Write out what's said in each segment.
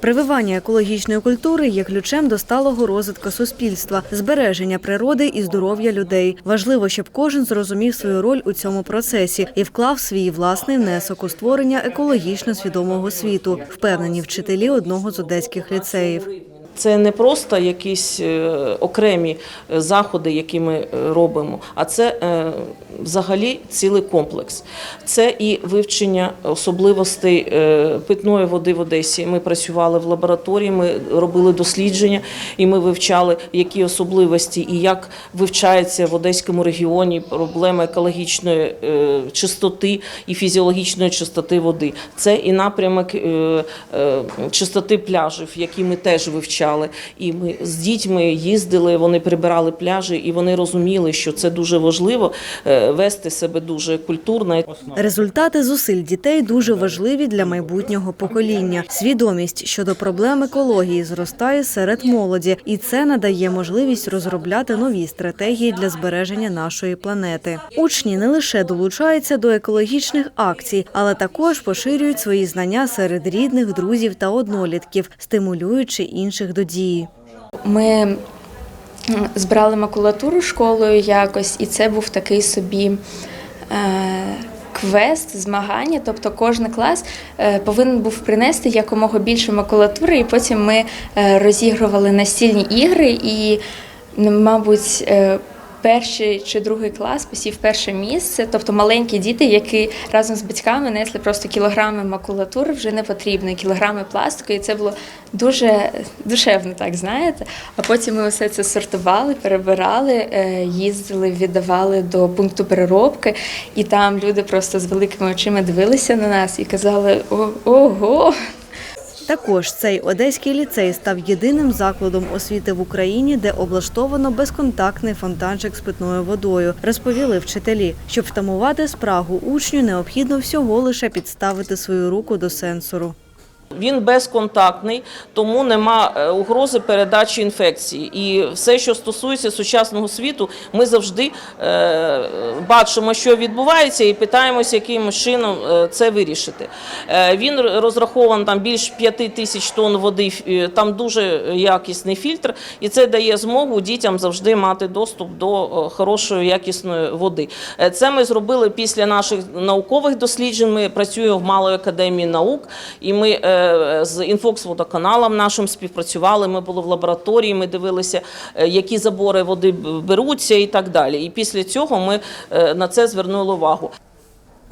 Прививання екологічної культури є ключем до сталого розвитку суспільства, збереження природи і здоров'я людей. Важливо, щоб кожен зрозумів свою роль у цьому процесі і вклав свій власний внесок у створення екологічно свідомого світу, впевнені вчителі одного з одеських ліцеїв. Це не просто якісь е, окремі е, заходи, які ми е, робимо, а це взагалі цілий комплекс. Це і вивчення особливостей е, питної води в Одесі. Ми працювали в лабораторії, ми робили дослідження, і ми вивчали, які особливості і як вивчається в Одеському регіоні проблема екологічної е, чистоти і фізіологічної чистоти води. Це і напрямок е, чистоти пляжів, які ми теж вивчали. І ми з дітьми їздили, вони прибирали пляжі, і вони розуміли, що це дуже важливо вести себе дуже культурно. Результати зусиль дітей дуже важливі для майбутнього покоління. Свідомість щодо проблем екології зростає серед молоді, і це надає можливість розробляти нові стратегії для збереження нашої планети. Учні не лише долучаються до екологічних акцій, але також поширюють свої знання серед рідних, друзів та однолітків, стимулюючи інших до дії. Ми збирали макулатуру школою якось, і це був такий собі е, квест, змагання. Тобто кожен клас е, повинен був принести якомога більше макулатури, і потім ми е, розігрували настільні ігри і, мабуть, Перший чи другий клас посів перше місце, тобто маленькі діти, які разом з батьками несли просто кілограми макулатури, вже не потрібно, кілограми пластику, і це було дуже душевно, так знаєте. А потім ми все це сортували, перебирали, е, їздили, віддавали до пункту переробки, і там люди просто з великими очима дивилися на нас і казали: ого. Також цей одеський ліцей став єдиним закладом освіти в Україні, де облаштовано безконтактний фонтанчик з питною водою, розповіли вчителі. Щоб втамувати спрагу учню, необхідно всього лише підставити свою руку до сенсору. Він безконтактний, тому нема е, угрози передачі інфекції. І все, що стосується сучасного світу, ми завжди е, бачимо, що відбувається, і питаємося, яким чином е, це вирішити. Він розрахований там більш 5 тисяч тонн води, там дуже якісний фільтр, і це дає змогу дітям завжди мати доступ до хорошої якісної води. Це ми зробили після наших наукових досліджень. Ми працюємо в Малої академії наук, і ми з інфокс-водоканалом нашим співпрацювали. Ми були в лабораторії, ми дивилися, е, які забори води беруться і так далі. І після цього ми е, на це звернули увагу.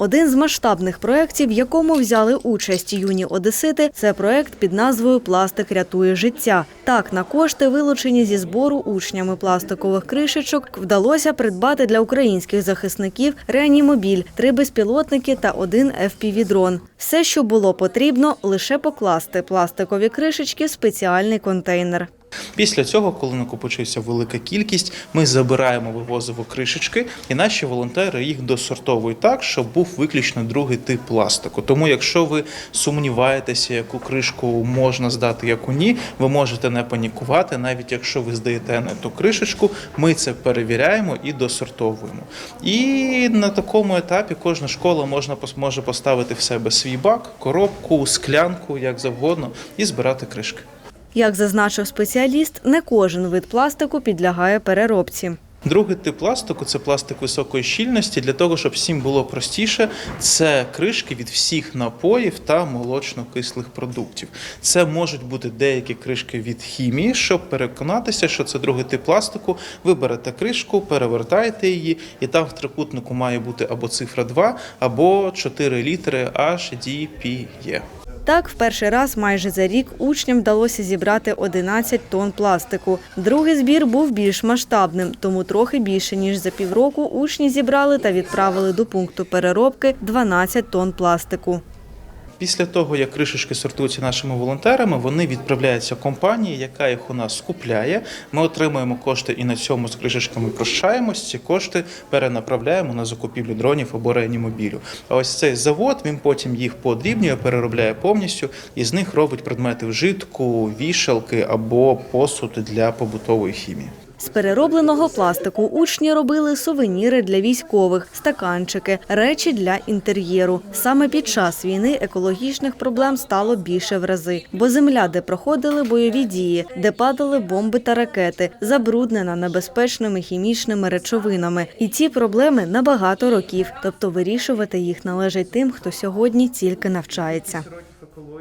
Один з масштабних проєктів, в якому взяли участь юні одесити, це проєкт під назвою Пластик рятує життя. Так, на кошти, вилучені зі збору учнями пластикових кришечок, вдалося придбати для українських захисників реанімобіль, три безпілотники та один FPV-дрон. Все, що було потрібно, лише покласти пластикові кришечки в спеціальний контейнер. Після цього, коли накопичується велика кількість, ми забираємо вивозимо кришечки, і наші волонтери їх досортовують так, щоб був виключно другий тип пластику. Тому, якщо ви сумніваєтеся, яку кришку можна здати, яку ні, ви можете не панікувати. Навіть якщо ви здаєте не ту кришечку, ми це перевіряємо і досортовуємо. І на такому етапі кожна школа можна може поставити в себе свій бак, коробку, склянку, як завгодно, і збирати кришки. Як зазначив спеціаліст, не кожен вид пластику підлягає переробці. Другий тип пластику це пластик високої щільності. Для того, щоб всім було простіше, це кришки від всіх напоїв та молочно-кислих продуктів. Це можуть бути деякі кришки від хімії. Щоб переконатися, що це другий тип пластику, ви берете кришку, перевертаєте її, і там в трикутнику має бути або цифра 2, або 4 літери HDPE. Так, в перший раз майже за рік учням вдалося зібрати 11 тонн пластику. Другий збір був більш масштабним, тому трохи більше ніж за півроку учні зібрали та відправили до пункту переробки 12 тонн пластику. Після того, як кришечки сортуються нашими волонтерами, вони відправляються компанії, яка їх у нас скупляє. Ми отримуємо кошти і на цьому з кришечками прощаємось. Ці кошти перенаправляємо на закупівлю дронів або реанімобілю. А ось цей завод він потім їх подрібнює, переробляє повністю і з них робить предмети вжитку, вішалки або посуд для побутової хімії. З переробленого пластику учні робили сувеніри для військових, стаканчики, речі для інтер'єру. Саме під час війни екологічних проблем стало більше в рази, бо земля, де проходили бойові дії, де падали бомби та ракети, забруднена небезпечними хімічними речовинами. І ці проблеми на багато років, тобто вирішувати їх належить тим, хто сьогодні тільки навчається.